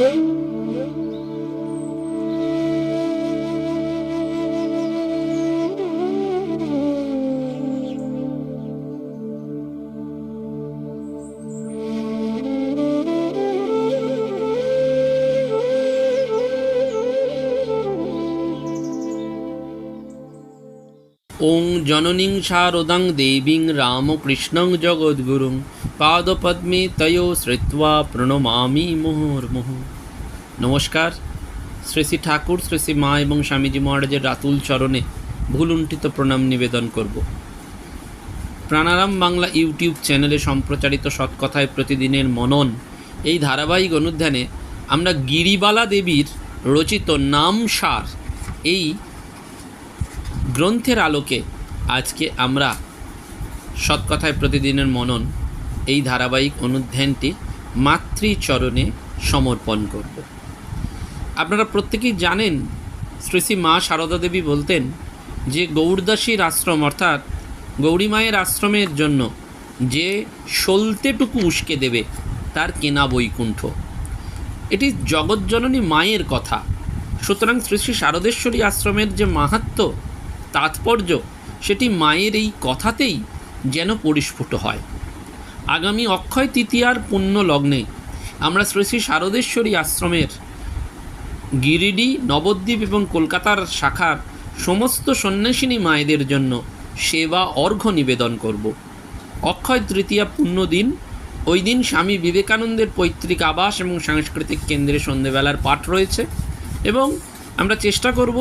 ওং জননীং শারদাং দেবীং রামকৃষ্ণং জগদ্গুরুং পাদপদ্মে তয়ো শ্রিত্বা প্রণমামি মুহুর্মুহ নমস্কার শ্রী শ্রী ঠাকুর শ্রী শ্রী মা এবং স্বামীজি মহারাজের রাতুল চরণে ভুলুণ্ঠিত প্রণাম নিবেদন করব। প্রাণারাম বাংলা ইউটিউব চ্যানেলে সম্প্রচারিত সৎকথায় প্রতিদিনের মনন এই ধারাবাহিক অনুধ্যানে আমরা গিরিবালা দেবীর রচিত নামসার এই গ্রন্থের আলোকে আজকে আমরা সৎকথায় প্রতিদিনের মনন এই ধারাবাহিক অনুধ্যানটি মাতৃচরণে সমর্পণ করব। আপনারা প্রত্যেকেই জানেন, শ্রী শ্রী মা সারদা দেবী বলতেন যে গৌরদাসীর আশ্রম অর্থাৎ গৌরী মায়ের আশ্রমের জন্য যে সলতেটুকু উস্কে দেবে তার কেনা বৈকুণ্ঠ। এটি জগজ্জননী মায়ের কথা। সুতরাং শ্রী শ্রী শারদেশ্বরী আশ্রমের যে মাহাত্ম্য তাৎপর্য সেটি মায়ের এই কথাতেই যেন পরিস্ফুট হয়। আগামী অক্ষয় তৃতীয়ার পুণ্য লগ্নে আমরা শ্রী শ্রী শারদেশ্বরী আশ্রমের গিরিডি, নবদ্বীপ এবং কলকাতার শাখার সমস্ত সন্ন্যাসিনী মায়েদের জন্য সেবা, অর্ঘ্য নিবেদন করব। অক্ষয় তৃতীয়া পুণ্য দিন ওই দিন স্বামী বিবেকানন্দের পৈতৃক আবাস এবং সাংস্কৃতিক কেন্দ্রে সন্ধেবেলার পাঠ রয়েছে এবং আমরা চেষ্টা করব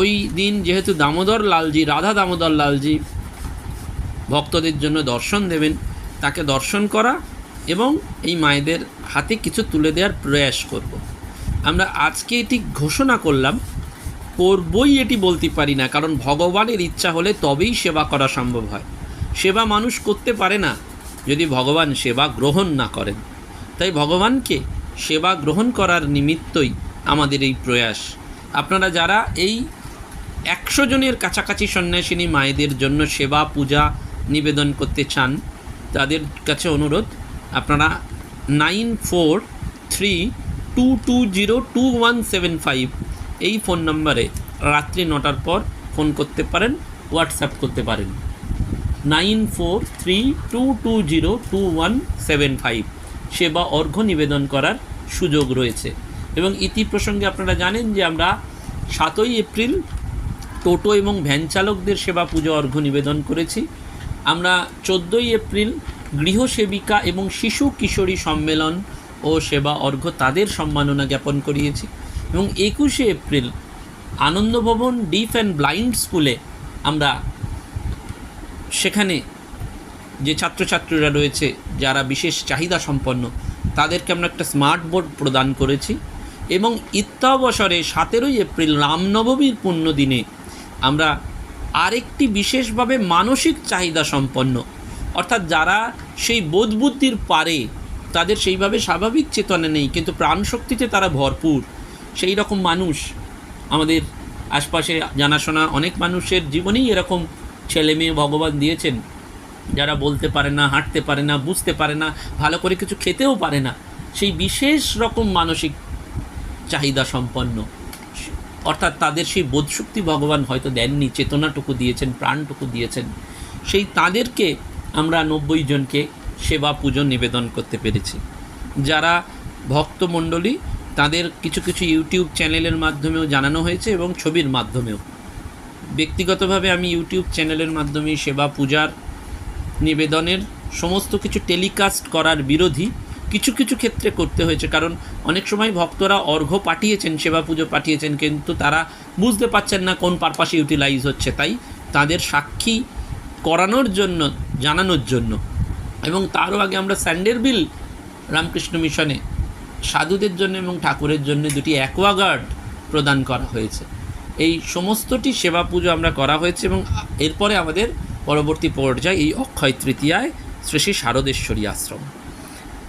ওই দিন যেহেতু দামোদর লালজি, রাধা দামোদর লালজি ভক্তদের জন্য দর্শন দেবেন, তাকে দর্শন করা এবং এই মায়েদের হাতে কিছু তুলে দেওয়ার প্রয়াস করব। আমরা আজকে এটি ঘোষণা করলাম, করবই এটি বলতে পারি না, কারণ ভগবানের ইচ্ছা হলে তবেই সেবা করা সম্ভব হয়। সেবা মানুষ করতে পারে না, যদি ভগবান সেবা গ্রহণ না করেন। তাই ভগবানকে সেবা গ্রহণ করার নিমিত্তই আমাদের এই প্রয়াস। আপনারা যারা এই একশো জনের কাছাকাছি সন্ন্যাসিনী মায়েদের জন্য সেবা, পূজা, নিবেদন করতে চান, তাদের কাছে অনুরোধ, আপনারা nine four three two two zero two one seven five এই ফোন নম্বরে রাত্রি নটার পর ফোন করতে পারেন, হোয়াটসঅ্যাপ করতে পারেন। Nine four three two two zero two one seven five সেবা, অর্ঘ্য নিবেদন করার সুযোগ রয়েছে। এবং ইতি প্রসঙ্গে আপনারা জানেন যে আমরা সাতই এপ্রিল টোটো এবং ভ্যান চালকদের সেবা পুজো অর্ঘ্য নিবেদন করেছি। আমরা চোদ্দোই এপ্রিল গৃহসেবিকা এবং শিশু কিশোরী সম্মেলন ও সেবা অর্ঘ্য তাদের সম্মাননা জ্ঞাপন করিয়েছি এবং একুশে April Anandabhavan deaf and blind স্কুলে আমরা সেখানে যে ছাত্রছাত্রীরা রয়েছে, যারা বিশেষ চাহিদা সম্পন্ন, তাদেরকে আমরা একটা স্মার্ট বোর্ড প্রদান করেছি এবং ইত্যাবসরে সতেরোই এপ্রিল রামনবমীর পুণ্য দিনে আমরা আরেকটি বিশেষভাবে মানসিক চাহিদা সম্পন্ন। অর্থাৎ যারা সেই বোধবুদ্ধির পারে, তাদের সেইভাবে স্বাভাবিক চেতনা নেই, কিন্তু প্রাণশক্তিতে তারা ভরপুর। সেই রকম মানুষ আমাদের আশপাশে জানাশোনা অনেক মানুষের জীবনেই এরকম ছেলে মেয়ে ভগবান দিয়েছেন। যারা বলতে পারে না, হাঁটতে পারে না, বুঝতে পারে না, ভালো করে কিছু খেতেও পারে না। সেই বিশেষ রকম মানসিক চাহিদা সম্পন্ন। অর্থাৎ তাদের সেই বোধশক্তি ভগবান হয়তো দেননি, চেতনাটুকু দিয়েছেন, প্রাণটুকু দিয়েছেন। সেই তাদেরকে আমরা নব্বই জনকে সেবা, পুজো, নিবেদন করতে পেরেছি। যারা ভক্তমণ্ডলী, তাদের কিছু কিছু ইউটিউব চ্যানেলের মাধ্যমেও জানানো হয়েছে এবং ছবির মাধ্যমেও। ব্যক্তিগতভাবে আমি ইউটিউব চ্যানেলের মাধ্যমে সেবা, পূজার নিবেদনের সমস্ত কিছু টেলিকাস্ট করার বিরোধী কিছু কিছু ক্ষেত্রে করতে হয়েছে। কারণ অনেক সময় ভক্তরা অর্ঘ্য পাঠিয়েছেন, সেবা পুজো পাঠিয়েছেন, কিন্তু তারা বুঝতে পারছেন না কোন পারপাসে ইউটিলাইজ হচ্ছে। তাই তাদের সাক্ষী করানোর জন্য, জানানোর জন্য। এবং তারও আগে আমরা স্যান্ডের বিল রামকৃষ্ণ মিশনে সাধুদের জন্য এবং ঠাকুরের জন্য দুটি অ্যাকোয়াগার্ড প্রদান করা হয়েছে। এই সমস্তটি সেবা পুজো আমরা করা হয়েছে এবং এরপরে আমাদের পরবর্তী পর্যায়ে এই অক্ষয় তৃতীয়ায় শ্রী শ্রী শারদেশ্বরী আশ্রম।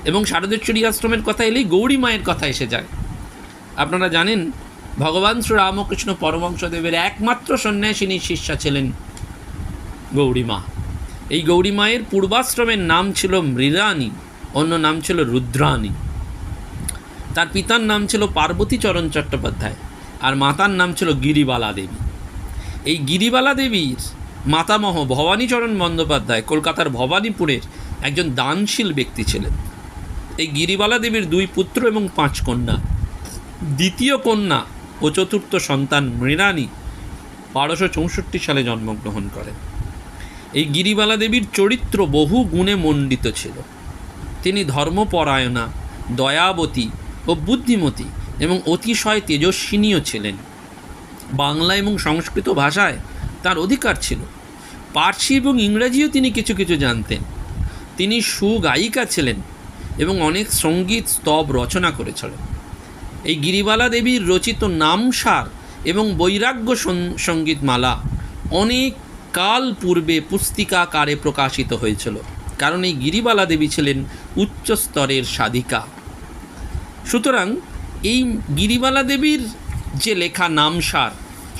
এবং শারদেশ্বরী আশ্রমের কথা এলেই গৌরী মায়ের কথা এসে যায়। আপনারা জানেন, ভগবান শ্রী রামকৃষ্ণ পরমংশদেবের একমাত্র সন্ন্যাসিনী শিষ্যা ছিলেন গৌরী মা। এই গৌরী মায়ের পূর্বাশ্রমের নাম ছিল মৃরানী অন্য নাম ছিল রুদ্রানী তার পিতার নাম ছিল পার্বতী চরণ চট্টোপাধ্যায় আর মাতার নাম ছিল গিরিবালা দেবী। এই গিরিবালা দেবীর মাতামহ ভবানীচরণ বন্দ্যোপাধ্যায় কলকাতার ভবানীপুরের একজন দানশীল ব্যক্তি ছিলেন। এই গিরিবালা দেবীর দুই পুত্র এবং পাঁচ কন্যা। দ্বিতীয় কন্যা ও চতুর্থ সন্তান মৃণালী বারোশো চৌষট্টি সালে জন্মগ্রহণ করেন। এই গিরিবালা দেবীর চরিত্র বহু গুণে মণ্ডিত ছিল। তিনি ধর্মপরায়ণা, দয়াবতী ও বুদ্ধিমতী এবং অতিশয় তেজস্বিনীও ছিলেন। বাংলা এবং সংস্কৃত ভাষায় তার অধিকার ছিল। পার্সি এবং ইংরেজিও তিনি কিছু কিছু জানতেন। তিনি সুগায়িকা ছিলেন। এবং অনেক সংগীত স্তব রচনা করেছিলেন। এই গিরিবালা দেবীর রচিত নামসার এবং বৈরাগ্য সঙ্গীতমালা অনেক কাল পূর্বে পুস্তিকাকারে প্রকাশিত হয়েছিল, কারণ এই গিরিবালা দেবী ছিলেন উচ্চ স্তরের সাধিকা। সুতরাং এই গিরিবালা দেবীর যে লেখা নামসার,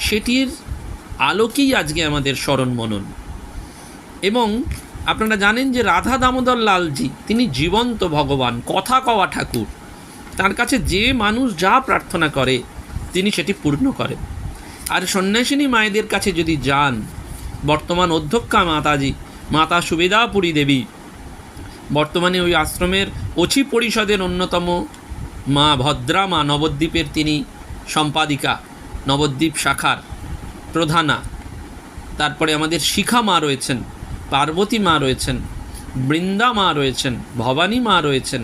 সেটির আলোকেই আজকে আমাদের স্মরণ মনন এবং আপনারা জানেন যে রাধা দামোদর লালজি, তিনি জীবন্ত ভগবান, কথা কওয়া ঠাকুর। তার কাছে যে মানুষ যা প্রার্থনা করে, তিনি সেটি পূর্ণ করেন। আর সন্ন্যাসিনী মায়েদের কাছে যদি যান, বর্তমান অধ্যক্ষা মাতাজি, মাতা সুবেদাপুরী দেবী, বর্তমানে ওই আশ্রমের অচি পরিষদের অন্যতম মা ভদ্রা, মা নবদ্বীপের তিনি সম্পাদিকা, নবদ্বীপ শাখার প্রধানা। তারপরে আমাদের শিখা মা রয়েছেন পার্বতী মা রয়েছেন, বৃন্দা মা রয়েছেন, ভবানী মা রয়েছেন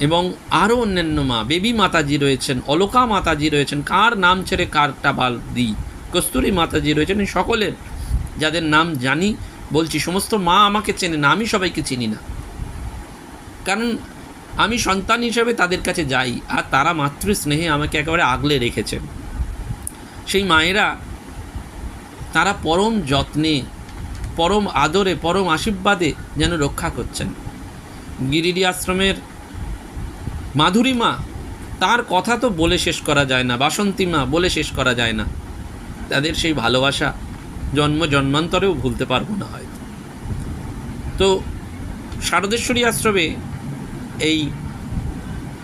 এবং আরও অন্যান্য মা। বেবী মাতাজি রয়েছেন, অলকা মাতাজি রয়েছেন, কার নাম ছেড়ে কারটা বাল দিই? কস্তুরী মাতাজি রয়েছেন সকলের যাদের নাম জানি, বলছি, সমস্ত মা আমাকে চেনে না, আমি সবাইকে চিনি না। কারণ আমি সন্তান হিসেবে তাদের কাছে যাই, আর তারা মাতৃ স্নেহে আমাকে একেবারে আগলে রেখেছেন সেই মায়েরা, তারা পরম যত্নে পরম আদরে, পরম আশীর্বাদে যেন রক্ষা করছেন। গিরিডি আশ্রমের মাধুরী মা, তার কথা তো বলে শেষ করা যায় না, বাসন্তী মা বলে শেষ করা যায় না। তাদের সেই ভালোবাসা জন্ম জন্মান্তরেও ভুলতে পারব না হয়তো। তো শারদেশ্বরী আশ্রমে এই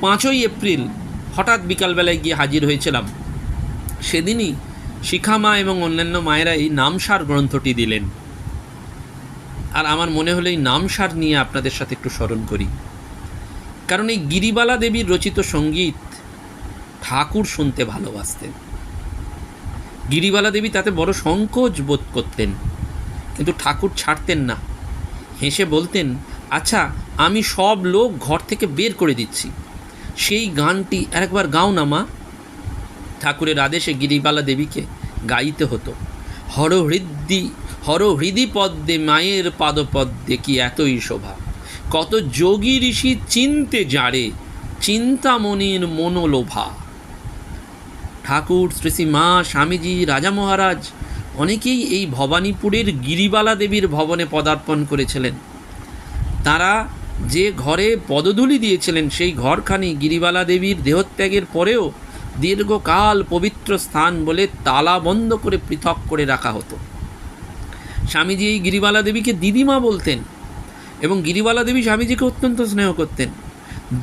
পাঁচই এপ্রিল হঠাৎ বিকালবেলায় গিয়ে হাজির হয়েছিলাম। সেদিনই শিখামা এবং অন্যান্য মায়েরা এই নামসার গ্রন্থটি দিলেন। আর আমার মনে হলো এই নামসার নিয়ে আপনাদের সাথে একটু স্মরণ করি। কারণ এই গিরিবালা দেবীর রচিত সংগীত ঠাকুর শুনতে ভালোবাসতেন। গিরিবালা দেবী তাতে বড় সংকোচ বোধ করতেন, কিন্তু ঠাকুর ছাড়তেন না। হেসে বলতেন আচ্ছা আমি সব লোক ঘর থেকে বের করে দিচ্ছি। সেই গানটি আরেকবার গাও না, মা। ঠাকুরের আদেশে গিরিবালা দেবীকে গাইতে হতো। হরহৃদি হরহৃদি পদ্মে মায়ের পাদপদ্মে কি এতই শোভা? কত যোগী ঋষি চিনতে জাড়ে চিন্তামণির মনোলোভা। ঠাকুর শ্রী মা স্বামীজি, রাজা মহারাজ অনেকেই এই ভবানীপুরের গিরিবালা দেবীর ভবনে পদার্পণ করেছিলেন। তারা যে ঘরে পদধূলি দিয়েছিলেন, সেই ঘরখানি গিরিবালা দেবীর দেহত্যাগের পরেও দীর্ঘকাল পবিত্র স্থান বলে তালা বন্ধ করে পৃথক করে রাখা হতো। স্বামীজি এই গিরিবালা দেবীকে দিদিমা বলতেন এবং গিরিবালা দেবী স্বামীজিকে অত্যন্ত স্নেহ করতেন।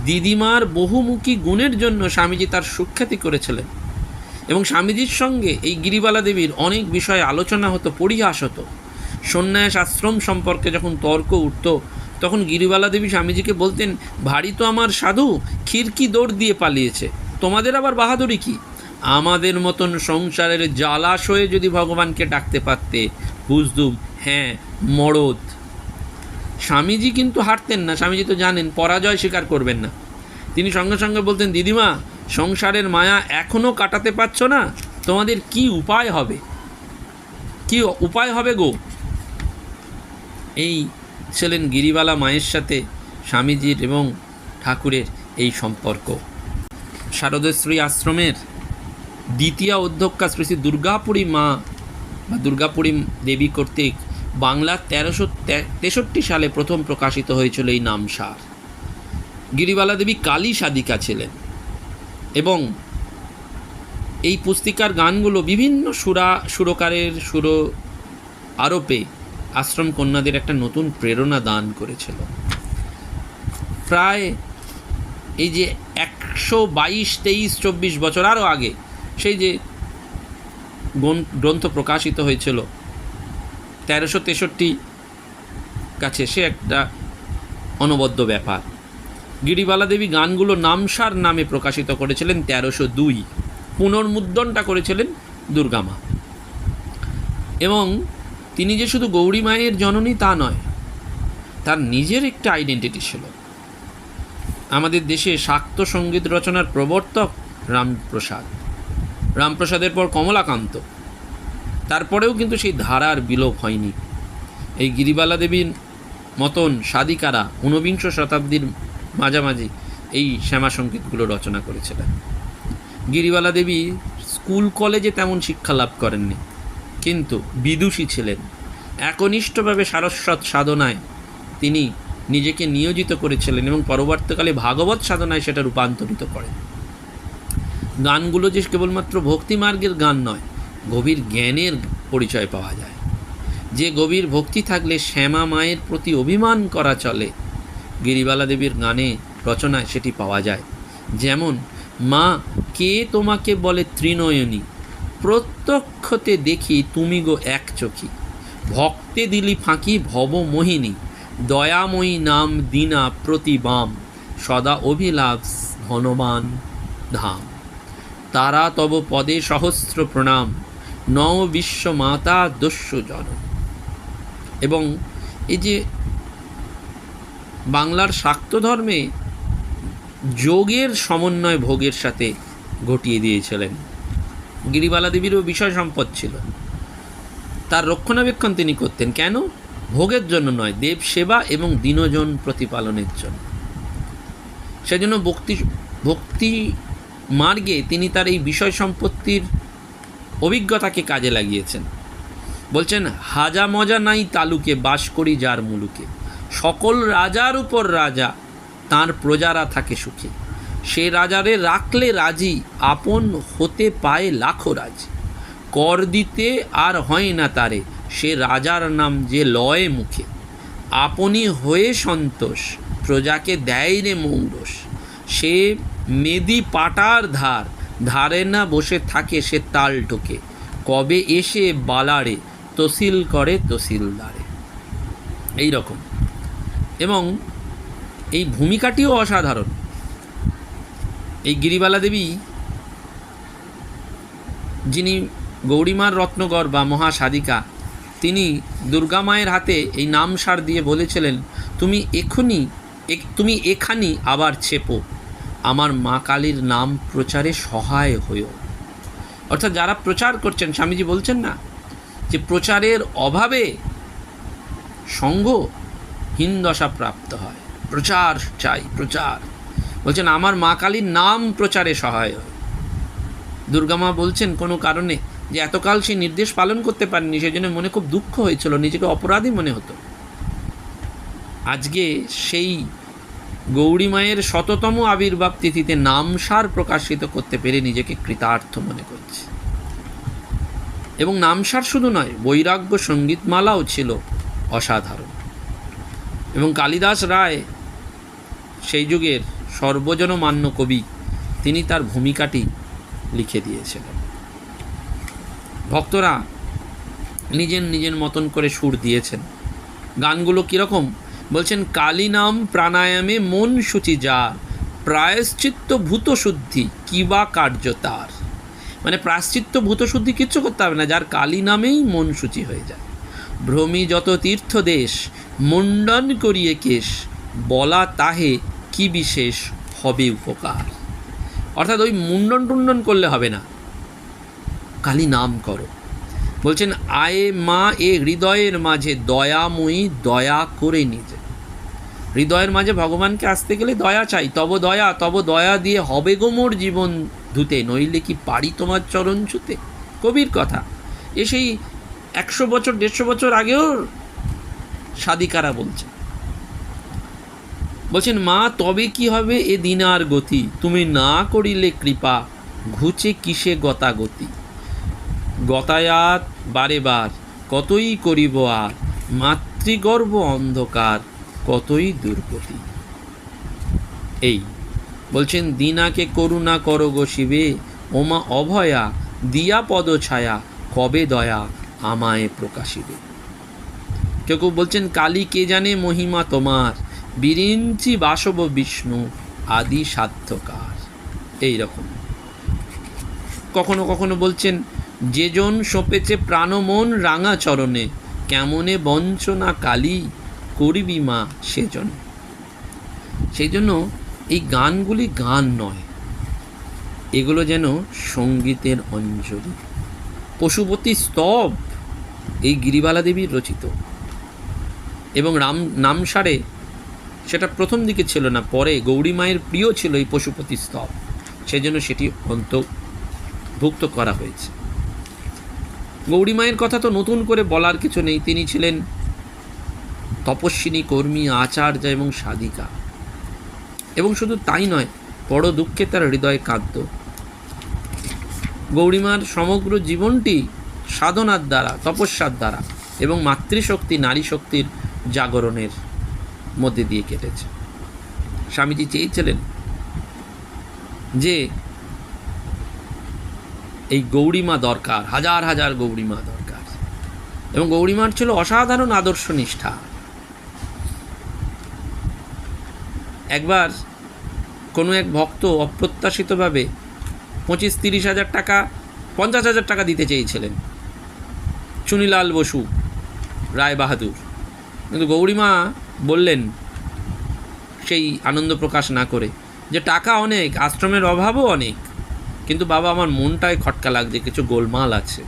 দিদিমার বহুমুখী গুণের জন্য স্বামীজি তার সুখ্যাতি করেছিলেন এবং স্বামীজির সঙ্গে এই গিরিবালা দেবীর অনেক বিষয়ে আলোচনা হতো, পরিহাস হতো। সন্ন্যাস আশ্রম সম্পর্কে যখন তর্ক উঠত, তখন গিরিবালা দেবী স্বামীজিকে বলতেন, ভারী তো আমার সাধু খিরকি দৌড় দিয়ে পালিয়েছে। তোমাদের আবার বাহাদুরি কি? আমাদের মতন সংসারের জালাশয়ে যদি ভগবানকে ডাকতে পারতে বুঝদুম হ্যাঁ মরদ। স্বামীজি কিন্তু হাঁটতেন না, স্বামীজি তো জানেন, পরাজয় স্বীকার করবেন না। তিনি সঙ্গে সঙ্গে বলতেন, দিদিমা, সংসারের মায়া এখনও কাটাতে পারছ না? তোমাদের কি উপায় হবে? কি উপায় হবে গো? এই ছিলেন গিরিবালা মায়ের সাথে স্বামীজির এবং ঠাকুরের এই সম্পর্ক। শারদেশ্রী আশ্রমের দ্বিতীয় অধ্যক্ষা শ্রী দুর্গাপুরী মা বা দুর্গাপুরী দেবী কর্তৃক বাংলার তেরোশো তেষট্টি সালে প্রথম প্রকাশিত হয়েছিল এই নামসার। গিরিবালা দেবী কালী সাদিকা ছিলেন এবং এই পুস্তিকার গানগুলো বিভিন্ন সুরা, সুরকারের সুর আরোপে আশ্রম কন্যাদের একটা নতুন প্রেরণা দান করেছিল। প্রায় এই যে একশো বাইশ, তেইশ, চব্বিশ বছর আরও আগে সেই যে গ্রন্থ প্রকাশিত হয়েছিল। তেরোশো তেষট্টি কাছে সে একটা অনবদ্য ব্যাপার। গিরিবালা দেবী গানগুলো নামসার নামে প্রকাশিত করেছিলেন তেরোশো দুই। পুনর্মুদ্রণটা করেছিলেন দুর্গামা। এবং তিনি যে শুধু গৌরী মায়ের জননী তা নয়, তার নিজের একটা আইডেন্টিটি ছিল। আমাদের দেশে শাক্ত সংগীত রচনার প্রবর্তক রামপ্রসাদ। রামপ্রসাদের পর কমলাকান্ত। তারপরেও কিন্তু সেই ধারার বিলোপ হয়নি। এই গিরিবালা দেবীর মতন সাদিকারা ঊনবিংশ শতাব্দীর মাঝামাঝি এই শ্যামা সঙ্গীতগুলো রচনা করেছিলেন গিরিবালা দেবী স্কুল কলেজে তেমন শিক্ষা লাভ করেননি, কিন্তু বিদুষী ছিলেন। একনিষ্ঠভাবে সারস্বত সাধনায় তিনি নিজেকে নিয়োজিত করেছিলেন এবং পরবর্তীকালে ভাগবত সাধনায় সেটা রূপান্তরিত করেন। গানগুলো যে কেবলমাত্র ভক্তিমার্গের গান নয়, গভীর জ্ঞানের পরিচয় পাওয়া যায়। যে গভীর ভক্তি থাকলে শ্যামা মায়ের প্রতি অভিমান করা চলে। গিরিবালা দেবীর গানে রচনায় সেটি পাওয়া যায়। যেমন, মা, কে তোমাকে বলে ত্রিনয়নী? প্রত্যক্ষতে দেখি তুমি গো এক চোখী। ভক্তে দিলি ফাঁকি ভব মোহিনী। দয়াময়ী নাম দিনা প্রতিবাম সদা অভিলাভ ধনবান ধাম। তারা তব পদে সহস্র প্রণাম। নও বিশ্ব দস্যু জন। এবং এই যে বাংলার শাক্ত ধর্মে যোগের সমন্বয় ভোগের সাথে ঘটিয়ে দিয়েছিলেন। গিরিবালা দেবীরও বিষয় সম্পদ ছিল। তার রক্ষণাবেক্ষণ তিনি করতেন। কেন? ভোগের জন্য নয়, দেব সেবা এবং দিনজন প্রতিপালনের জন্য। সেজন্য ভক্তি ভক্তি মার্গে তিনি তার এই বিষয় সম্পত্তির অভিজ্ঞতাকে কাজে লাগিয়েছেন। বলছেন, হাজা মজা নাই তালুকে, বাস করি যার মুলুকে। সকল রাজার উপর রাজা, তার প্রজারা থাকে সুখে। সে রাজারে রাখলে রাজি, আপন হতে পায় লাখো রাজি। কর দিতে আর হয় না তারে, সে রাজার নাম যে লয় মুখে। আপনি হয়ে সন্তোষ, প্রজাকে দেয় রে মৌরস। সে মেদি পাটার ধার, ধারে না বসে থাকে সে তাল টোকে। কবে এসে বালারে, তসিল করে তসিলদারে। এই রকম এবং এই ভূমিকাটিও অসাধারণ। এই গিরিবালা দেবী, যিনি গৌরীমার রত্নগর বা মহাসাদিকা তিনি দুর্গা মায়ের হাতে এই নাম সার দিয়ে বলেছিলেন, তুমি এখনই তুমি এখানি আবার ছেপো। আমার মা কালীর নাম প্রচারে সহায় হয়েও অর্থাৎ যারা প্রচার করছেন, স্বামীজি বলছেন না যে প্রচারের অভাবে সঙ্গ হীনদশা প্রাপ্ত হয়। প্রচার চাই, প্রচার। বলছেন, আমার মা কালীর নাম প্রচারে সহায় হয়। দুর্গামা বলছেন, কোনো কারণে যে এতকাল সে নির্দেশ পালন করতে পারেনি, সেজন্য মনে খুব দুঃখ হয়েছিল, নিজেকে অপরাধী মনে হতো। আজকে সেই গৌরী মায়ের শততম আবির্ভাব তিথিতে নামসার প্রকাশিত করতে পেরে নিজেকে কৃতার্থ মনে করছে। এবং নামসার শুধু নয়, বৈরাগ্য সঙ্গীতমালাও ছিল অসাধারণ। এবং কালিদাস রায় সেই যুগের সর্বজনমান্য কবি, তিনি তার ভূমিকাটি লিখে দিয়েছিলেন। ভক্তরা নিজের নিজের মতন করে সুর দিয়েছেন। গানগুলো কীরকম বলছেন কালী নাম প্রাণায়ামে মন সূচি যার প্রায়শ্চিত্ত ভূত শুদ্ধি কিবা কার্য তার? মানে প্রায়শ্চিত্ত ভূত শুদ্ধি কিচ্ছু করতে হবে না, যার কালী নামেই মন সূচি হয়ে যায়। ভ্রমি যত তীর্থ দেশ মুন্ডন করিয়ে কেশ, বলা তাহে কি বিশেষ হবে উপকার? অর্থাৎ ওই মুন্ডন টুন্ডন করলে হবে না। কালী নাম করো। বলছেন, আয়ে মা এ হৃদয়ের মাঝে দয়াময়ী দয়া করে নিজে। হৃদয়ের মাঝে ভগবানকে আসতে গেলে দয়া চাই। তব দয়া তব দয়া দিয়ে হবে গো মোর জীবন ধুতে, নইলে কি পারি তোমার চরণ ছুতে? কবির কথা। এ সেই একশো বছর, দেড়শো বছর আগেও সাদিকারা বলছে। বলছেন, মা, তবে কি হবে এ দিন আর গতি? তুমি না করিলে কৃপা, ঘুচে কিসে গতাগতি গতায়াত বারে বার, কতই করিব আর? মাতৃগর্ভ অন্ধকার কতই দুর্গতি। এই, বলছেন, দিনাকে করুণা করো গো শিবে, ওমা অভয়া, দিয়া পদ ছায়া, কবে দয়া আমায় প্রকাশিবে। কেউ কেউ বলছেন, কালী কে জানে মহিমা তোমার, বিরিঞ্চি বাসব বিষ্ণু আদি সাধ্যকার। এই রকম কখনো কখনো বলছেন যেজন সপেছে প্রাণমন রাঙা চরণে, কেমনে বঞ্চনা কালী করিবি মা সেজন সেই জন্য এই গানগুলি গান নয়, এগুলো যেন সঙ্গীতের অঞ্জলি। পশুপতি স্তব, এই গিরিবালা দেবীর রচিত। এবং রাম, নামসারে সেটা প্রথম দিকে ছিল না, পরে গৌরী মায়ের প্রিয় ছিল এই পশুপতি স্তব। সেজন্য সেটি অন্তর্ভুক্ত করা হয়েছে। গৌরী মায়ের কথা তো নতুন করে বলার কিছু নেই, তিনি ছিলেন তপস্বিনী, কর্মী, আচার্য এবং সাধিকা। এবং শুধু তাই নয়, বড় দুঃখে তার হৃদয় কাঁদত গৌরীমার সমগ্র জীবনটি সাধনার দ্বারা, তপস্যার দ্বারা এবং মাতৃশক্তি নারী শক্তির জাগরণের মধ্যে দিয়ে কেটেছে। স্বামীজি চেয়েছিলেন যে এই গৌরীমা দরকার, হাজার হাজার গৌরীমা দরকার। এবং গৌরীমার ছিল অসাধারণ আদর্শ নিষ্ঠা। একবার কোনো এক ভক্ত অপ্রত্যাশিতভাবে পঁচিশ তিরিশ হাজার টাকা, পঞ্চাশ হাজার টাকা দিতে চেয়েছিলেন। চুনিলাল বসু, রায় বাহাদুর। কিন্তু গৌরীমা বললেন, সেই আনন্দ প্রকাশ না করে যে টাকা অনেক, আশ্রমের অভাবও অনেক, কিন্তু বাবা আমার মনটায় খটকা লাগছে, কিছু গোলমাল আছে।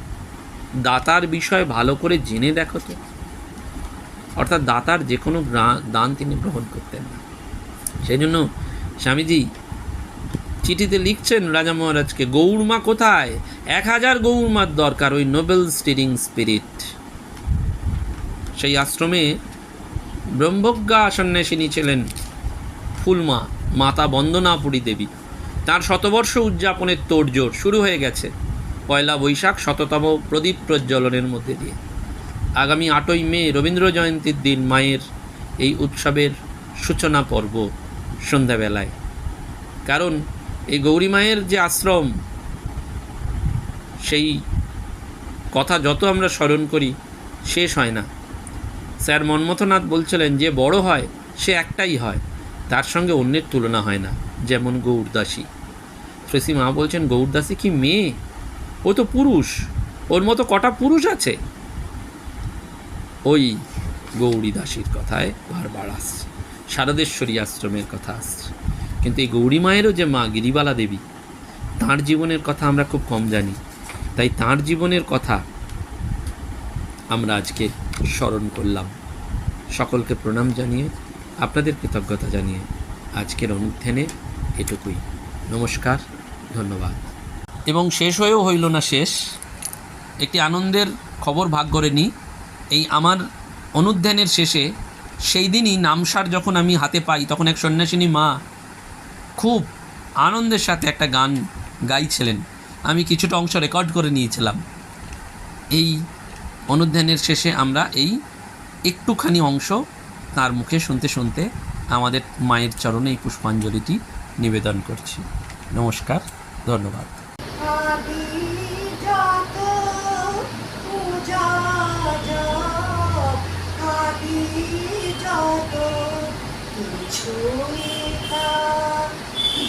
দাতার বিষয়ে ভালো করে জেনে দেখো তো। অর্থাৎ দাতার যে কোনো দান তিনি গ্রহণ করতেন না। সেই জন্য স্বামীজি চিঠিতে লিখছেন, রাজা মহারাজকে গৌরমা কোথায়? এক হাজার গৌরমার দরকার, ওই নোবেল স্টিরিং স্পিরিট। সেই আশ্রমে ব্রহ্মজ্ঞা সন্ন্যাসিনী ছিলেন ফুলমা, মাতা বন্দনাপুরী দেবী। তার শতবর্ষ উদযাপনের তোড়জোড় শুরু হয়ে গেছে পয়লা বৈশাখ শততম প্রদীপ প্রজ্বলনের মধ্যে দিয়ে। আগামী আটই মে রবীন্দ্র জয়ন্তীর দিন, মায়ের এই উৎসবের সূচনা পর্ব সন্ধ্যাবেলায়। কারণ এই গৌরী মায়ের যে আশ্রম, সেই কথা যত আমরা স্মরণ করি, শেষ হয় না। স্যার মন্মথনাথ বলছিলেন যে বড় হয়, সে একটাই হয়, তার সঙ্গে অন্যের তুলনা হয় না, যেমন গৌরদাসী। শ্রেষী মা বলছেন, গৌরদাসী কি মেয়ে? ও তো পুরুষ, ওর মতো কটা পুরুষ আছে? ওই গৌরী দাসীর কথায় বারবার আসছে। শারদেশ্বরী আশ্রমের কথা আসছে। কিন্তু এই গৌরী মায়েরও যে মা গিরিবালা দেবী, তাঁর জীবনের কথা আমরা খুব কম জানি। তাই তাঁর জীবনের কথা আমরা আজকে স্মরণ করলাম। সকলকে প্রণাম জানিয়ে, আপনাদের কৃতজ্ঞতা জানিয়ে আজকের অনুধ্যানে এটুকুই। নমস্কার, ধন্যবাদ। এবং শেষ হয়েও হইল না শেষ। একটি আনন্দের খবর ভাগ করে নিই। এই আমার অনুধ্যানের শেষে সেই দিনই নামসার যখন আমি হাতে পাই, তখন এক সন্ন্যাসিনী মা খুব আনন্দের সাথে একটা গান গাইছিলেন। আমি কিছুটা অংশ রেকর্ড করে নিয়েছিলাম। এই অনুধ্যানের শেষে আমরা এই একটুখানি অংশ তার মুখে শুনতে শুনতে আমাদের মায়ের চরণে এই পুষ্পাঞ্জলিটি নিবেদন করছি। নমস্কার, ধন্যবাদ। কিছুই তা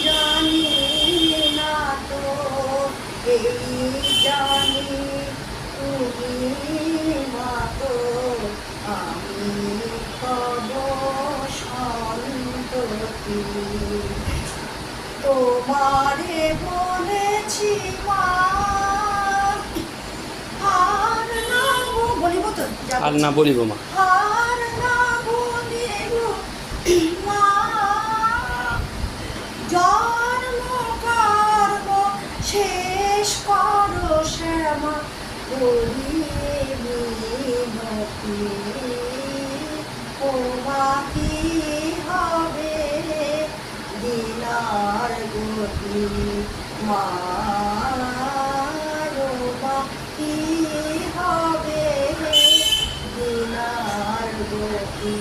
জানি না তো এই জানি তুমি মাতো আমি কব সন্ততি তোমারে বলেছি মা আর না বলিব তো আর না বলিব মা। করো শ্যামা করিয়ে মিনতি ও কি হবে দিনার গতি। মারোবা কি হবে দিনার গতি।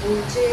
বুঝে